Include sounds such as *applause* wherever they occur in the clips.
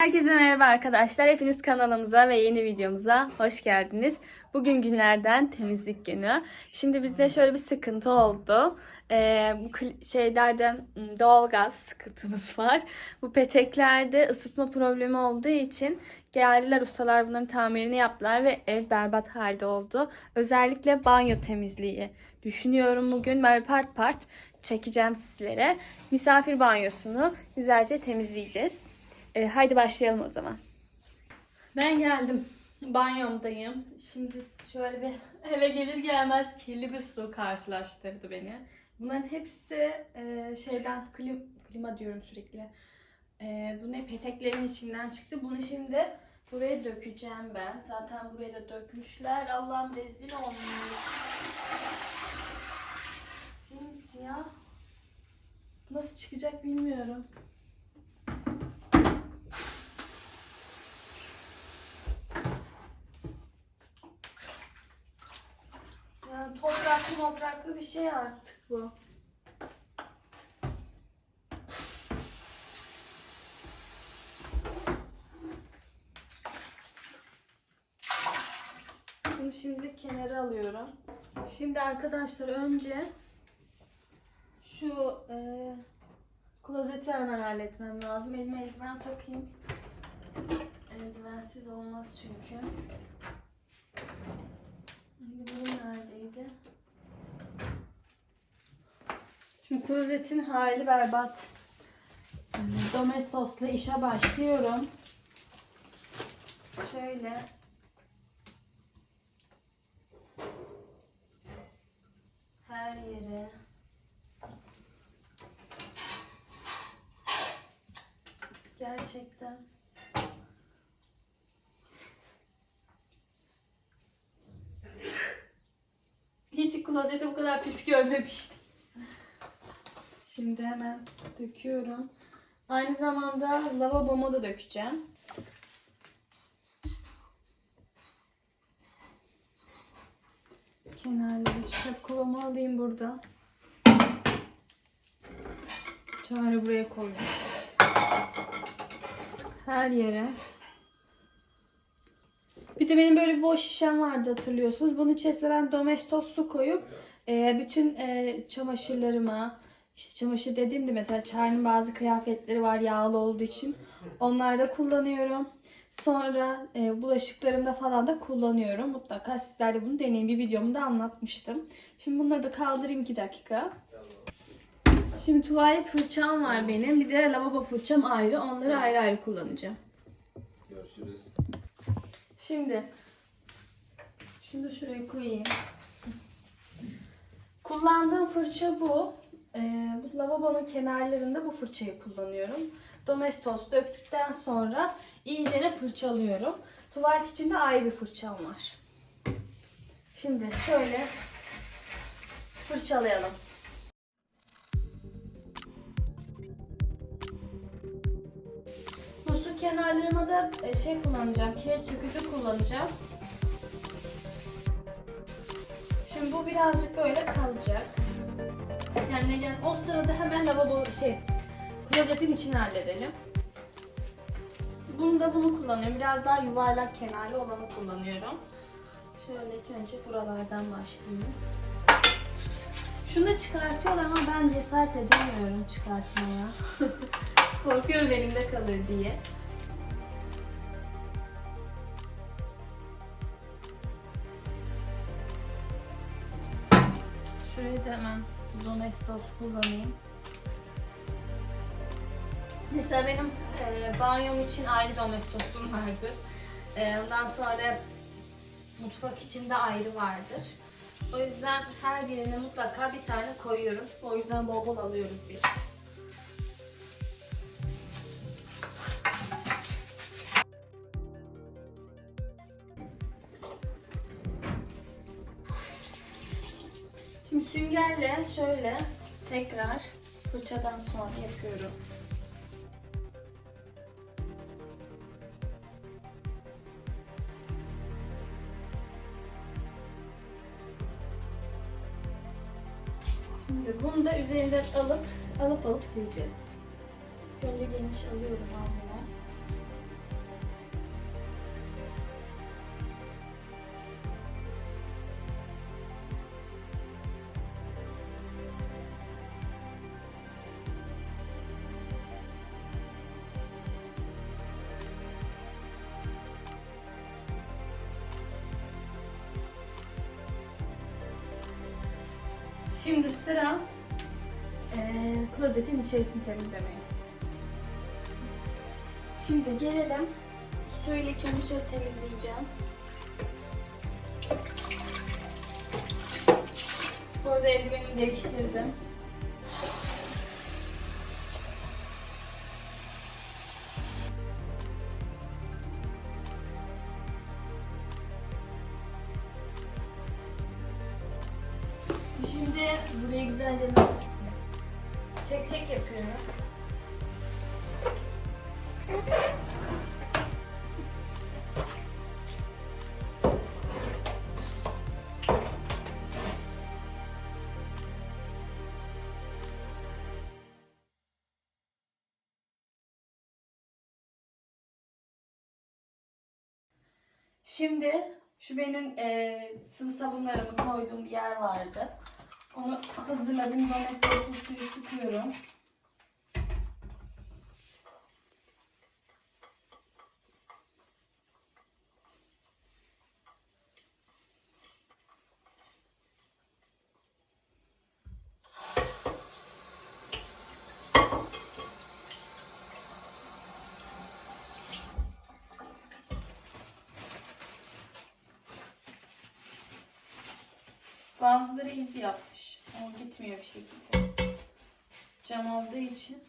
Herkese merhaba arkadaşlar. Hepiniz kanalımıza ve yeni videomuza hoş geldiniz. Bugün günlerden temizlik günü. Şimdi bizde şöyle bir sıkıntı oldu. Ee, bu şeylerden doğalgaz sıkıntımız *laughs* var. Bu peteklerde ısıtma problemi olduğu için geldiler ustalar bunların tamirini yaptılar ve ev berbat halde oldu. Özellikle banyo temizliği düşünüyorum bugün. Böyle part part çekeceğim sizlere. Misafir banyosunu güzelce temizleyeceğiz. E, haydi başlayalım o zaman. Ben geldim. Banyomdayım. Şimdi şöyle bir eve gelir gelmez kirli bir su karşılaştırdı beni. Bunların hepsi e, şeyden klim, klima diyorum sürekli. E, bu ne peteklerin içinden çıktı. Bunu şimdi buraya dökeceğim ben. Zaten buraya da dökmüşler. Allah'ım rezil olmuş. Simsiyah. Nasıl çıkacak bilmiyorum. Yani topraklı topraklı bir şey artık bu. Bunu şimdi kenara alıyorum. Şimdi arkadaşlar önce şu e, klozeti hemen halletmem lazım. Elime eldiven takayım. Eldivensiz olmaz çünkü. Bu neredeydi? Şimdi klozetin hali berbat. Domestos'la işe başlıyorum. Şöyle. Her yere. Gerçekten. Hiç klozeti bu kadar pis görmemiştim. Şimdi hemen döküyorum. Aynı zamanda lavaboma da dökeceğim. Kenarları şapkalımı alayım burada. Çare buraya koyuyorum. Her yere. Bir de benim böyle bir boş şişem vardı hatırlıyorsunuz. Bunun içerisine ben domestos su koyup e, bütün e, çamaşırlarıma, işte çamaşır dediğimde mesela Çağrı'nın bazı kıyafetleri var yağlı olduğu için. Onları da kullanıyorum. Sonra e, bulaşıklarımda falan da kullanıyorum. Mutlaka sizler de bunu deneyin. Bir videomda anlatmıştım. Şimdi bunları da kaldırayım 2 dakika. Şimdi tuvalet fırçam var benim. Bir de lavabo fırçam ayrı. Onları ayrı ayrı kullanacağım. Görüşürüz. Şimdi şunu da şuraya koyayım. Kullandığım fırça bu. Ee, bu lavabonun kenarlarında bu fırçayı kullanıyorum. Domestos döktükten sonra iyicene fırçalıyorum. Tuvalet için de ayrı bir fırçam var. Şimdi şöyle fırçalayalım. Bu su kenarlarıma da e, şey kullanacağım, kireç sökücü kullanacağım. Şimdi bu birazcık böyle kalacak. Yani gel. O sırada hemen lavabo şey klozetin içini halledelim. Bunu da bunu kullanıyorum. Biraz daha yuvarlak kenarlı olanı kullanıyorum. Şöyle ilk önce buralardan başlayayım. Şunu da çıkartıyorlar ama ben cesaret edemiyorum çıkartmaya. *laughs* Korkuyorum elimde kalır diye. Şurayı da hemen Domestos kullanayım. Mesela benim e, banyom için ayrı Domestos'um vardır. E, ondan sonra mutfak için de ayrı vardır. O yüzden her birine mutlaka bir tane koyuyorum. O yüzden bol bol alıyoruz biz. Şimdi süngerle şöyle tekrar fırçadan sonra yapıyorum. Bunu da üzerinden alıp alıp alıp sileceğiz. Önce geniş alıyorum havlumu. Şimdi sıra eee klozetin içerisini temizlemeye. Şimdi gelelim. Su ile şöyle temizleyeceğim. Bu arada eldivenimi değiştirdim. Şimdi burayı güzelce çek çek yapıyorum. Şimdi şu benim e, sıvı sabunlarımı koyduğum bir yer vardı. Onu hazırladım. Domestos suyu sıkıyorum. Bazıları iz yapmış. Ama gitmiyor bir şekilde. Cam olduğu için.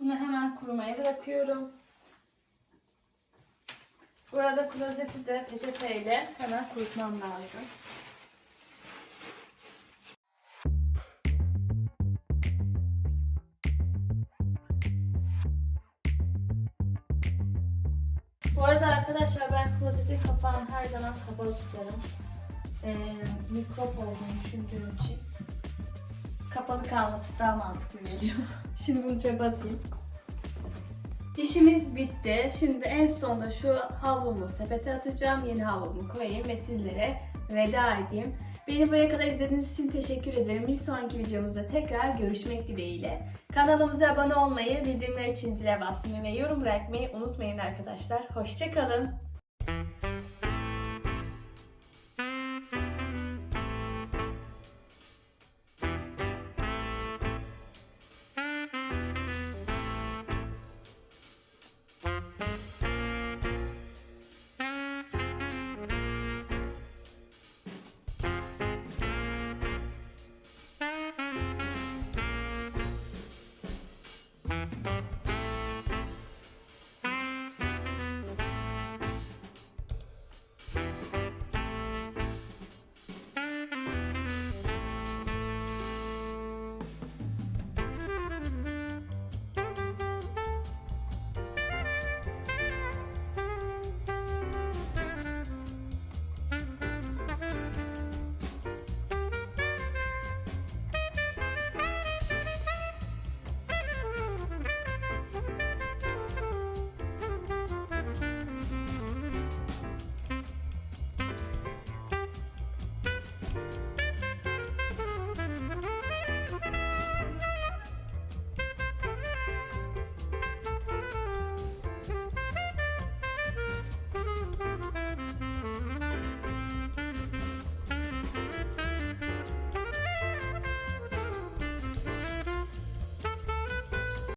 Bunu hemen bırakıyorum. Burada klozeti de peçeteyle hemen kurutmam lazım. Bu arada arkadaşlar ben klozetin kapağını her zaman kapalı tutarım. Ee, mikrop olduğunu düşündüğüm için kapalı kalması daha mantıklı geliyor. *laughs* Şimdi bunu çöpe atayım. İşimiz bitti. Şimdi en sonunda şu havlumu sepete atacağım. Yeni havlumu koyayım ve sizlere veda edeyim. Beni buraya kadar izlediğiniz için teşekkür ederim. Bir sonraki videomuzda tekrar görüşmek dileğiyle. Kanalımıza abone olmayı, bildirimler için zile basmayı ve yorum bırakmayı unutmayın arkadaşlar. Hoşçakalın.